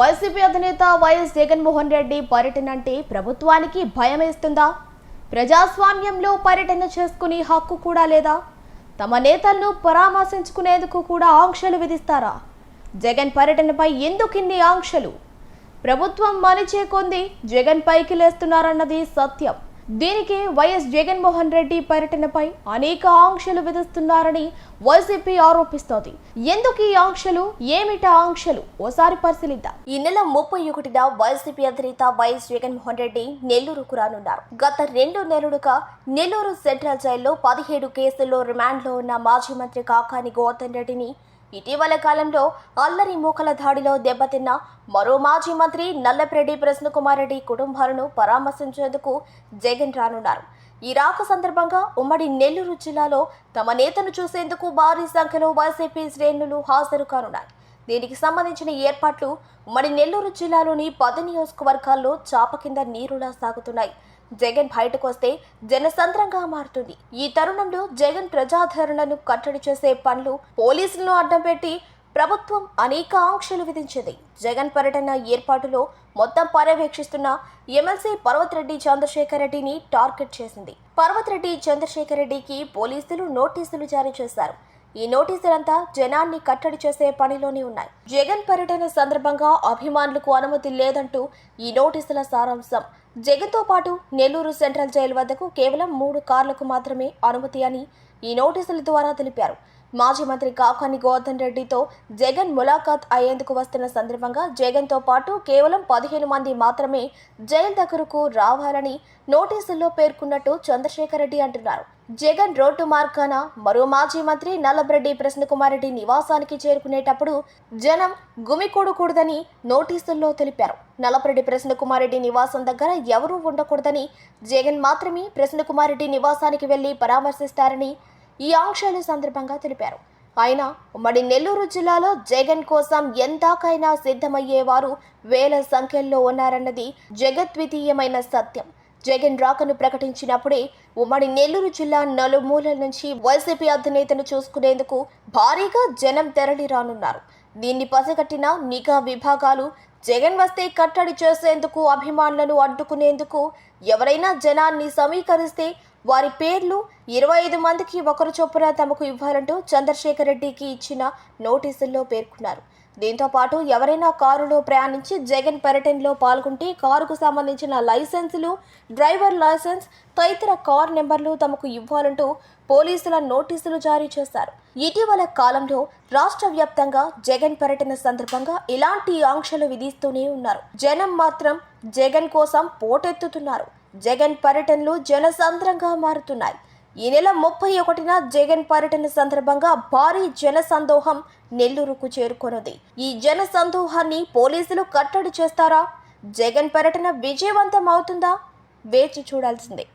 YCP అధినేత YS Jaganmohan Reddy పర్యటన అంటే ప్రభుత్వానికి భయమేస్తుందా? ప్రజాస్వామ్యంలో పర్యటన చేసుకునే హక్కు కూడా లేదా? తమ నేతలను పరామర్శించుకునేందుకు కూడా ఆంక్షలు విధిస్తారా? జగన్ పర్యటనపై ఎందుకు ఇన్ని ఆంక్షలు? ప్రభుత్వం మనిచే కొంది జగన్ పైకి లేస్తున్నారన్నది సత్యం. దీనికి వైఎస్ జగన్మోహన్ రెడ్డి పర్యటనపై అనేక ఆంక్షలు విధిస్తున్నారని వైసీపీ ఆరోపిస్తోంది. ఎందుకు ఈ ఆంక్షలు? ఏమిటా ఆంక్షలు? ఓసారి పరిశీలిద్దాం. ఈ నెల ముప్పై ఒకటిన వైసీపీ అధినేత వైఎస్ జగన్మోహన్ రెడ్డి నెల్లూరుకు రానున్నారు. గత రెండు నెలలుగా నెల్లూరు సెంట్రల్ జైల్లో పదిహేడు కేసుల్లో రిమాండ్లో ఉన్న మాజీ మంత్రి కాకాని గౌతమ్ రెడ్డిని ఇటీవల కాలంలో అల్లరి మూకల దాడిలో దెబ్బతిన్న మరో మాజీ మంత్రి నల్లప్రెడ్డి ప్రసన్నకుమారెడ్డి కుటుంబాలను పరామర్శించేందుకు జగన్ రానున్నారు. ఈ రాక సందర్భంగా ఉమ్మడి నెల్లూరు జిల్లాలో తమ నేతను చూసేందుకు భారీ సంఖ్యలో వైసీపీ శ్రేణులు హాజరు కానున్నారు. దీనికి సంబంధించిన ఏర్పాట్లు ఉమ్మడి నెల్లూరు జిల్లాలోని పది నియోజకవర్గాల్లో చాప కింద నీరులా సాగుతున్నాయి. జగన్ బయటకు వస్తే జనసంద్రంగా మారుతుంది. ఈ తరుణంలో జగన్ ప్రజాధరణను కట్టడి చేసే పనులు పోలీసులను అడ్డం పెట్టి ప్రభుత్వం అనేక ఆంక్షలు విధించింది. జగన్ పర్యటన ఏర్పాటులో మొత్తం పర్యవేక్షిస్తున్న ఎమ్మెల్సీ పర్వతరెడ్డి చంద్రశేఖర్ రెడ్డిని టార్గెట్ చేసింది. పర్వతరెడ్డి చంద్రశేఖర్ రెడ్డికి పోలీసులు నోటీసులు జారీ చేశారు. ఈ నోటీసులంతా జనాన్ని కట్టడి చేసే పనిలోనే ఉన్నాయి. జగన్ పర్యటన సందర్భంగా అభిమానులకు అనుమతి లేదంటూ ఈ నోటీసుల సారాంశం. జగన్తో పాటు నెల్లూరు సెంట్రల్ జైలు వద్దకు కేవలం మూడు కార్లకు మాత్రమే అనుమతి అని ఈ నోటీసుల ద్వారా తెలిపారు. మాజీ మంత్రి కాకాని గోవర్ధన్ రెడ్డితో జగన్ ములాఖాత్ అయ్యేందుకు వస్తున్న సందర్భంగా జగన్తో పాటు కేవలం పదిహేను మంది మాత్రమే జైలు దగ్గరకు రావాలని నోటీసుల్లో పేర్కొన్నట్టు చంద్రశేఖర్ రెడ్డి అంటున్నారు. జగన్ రోడ్డు మార్గాన మరో మాజీ మంత్రి నల్లబ్రెడ్డి ప్రసన్నకుమారెడ్డి నివాసానికి చేరుకునేటప్పుడు జనం గుమికూడకూడదని నోటీసుల్లో తెలిపారు. నల్లబ్రెడ్డి ప్రసన్నకుమారెడ్డి నివాసం దగ్గర ఎవరూ ఉండకూడదని జగన్ మాత్రమే ప్రసన్నకుమారెడ్డి నివాసానికి వెళ్ళి పరామర్శిస్తారని ఈ ఆంక్షల సందర్భంగా తెలిపారు. ఆయన ఉమ్మడి నెల్లూరు జిల్లాలో జగన్ కోసం ఎంతకైనా సిద్ధమయ్యేవారు వేల సంఖ్యల్లో ఉన్నారన్నది జగద్వితీయమైన సత్యం. జగన్ రాకను ప్రకటించినప్పుడే ఉమ్మడి నెల్లూరు జిల్లా నలుమూలల నుంచి వైసీపీ అధినేతను చూసుకునేందుకు భారీగా జనం తెరలి రానున్నారు. దీన్ని పసిగట్టిన నిఘా విభాగాలు జగన్ వస్తే కట్టడి చేసేందుకు అభిమానులను అడ్డుకునేందుకు ఎవరైనా జనాన్ని సమీకరిస్తే వారి పేర్లు ఇరవై ఐదు మందికి ఒకరు చొప్పున తమకు ఇవ్వాలంటూ చంద్రశేఖర్ రెడ్డికి ఇచ్చిన నోటీసుల్లో పేర్కొన్నారు. దీంతో పాటు ఎవరైనా కారులో ప్రయాణించి జగన్ పర్యటనలో పాల్గొంటే కారుకు సంబంధించిన లైసెన్సులు డ్రైవర్ లైసెన్స్ తదితర కార్ నెంబర్లు తమకు ఇవ్వాలంటూ పోలీసుల నోటీసులు జారీ చేశారు. ఇటీవల కాలంలో రాష్ట్ర వ్యాప్తంగా జగన్ పర్యటన సందర్భంగా ఇలాంటి ఆంక్షలు విధిస్తూనే ఉన్నారు. జనం మాత్రం జగన్ కోసం పోటెత్తుతున్నారు. జగన్ పర్యటనలు జనసంద్రంగా మారుతున్నాయి. ఈ నెల ముప్పై ఒకటిన జగన్ పర్యటన సందర్భంగా భారీ జనసందోహం నెల్లూరుకు చేరుకున్నది. ఈ జనసందోహాన్ని పోలీసులు కట్టడి చేస్తారా? జగన్ పర్యటన విజయవంతం అవుతుందా? వేచి చూడాల్సిందే.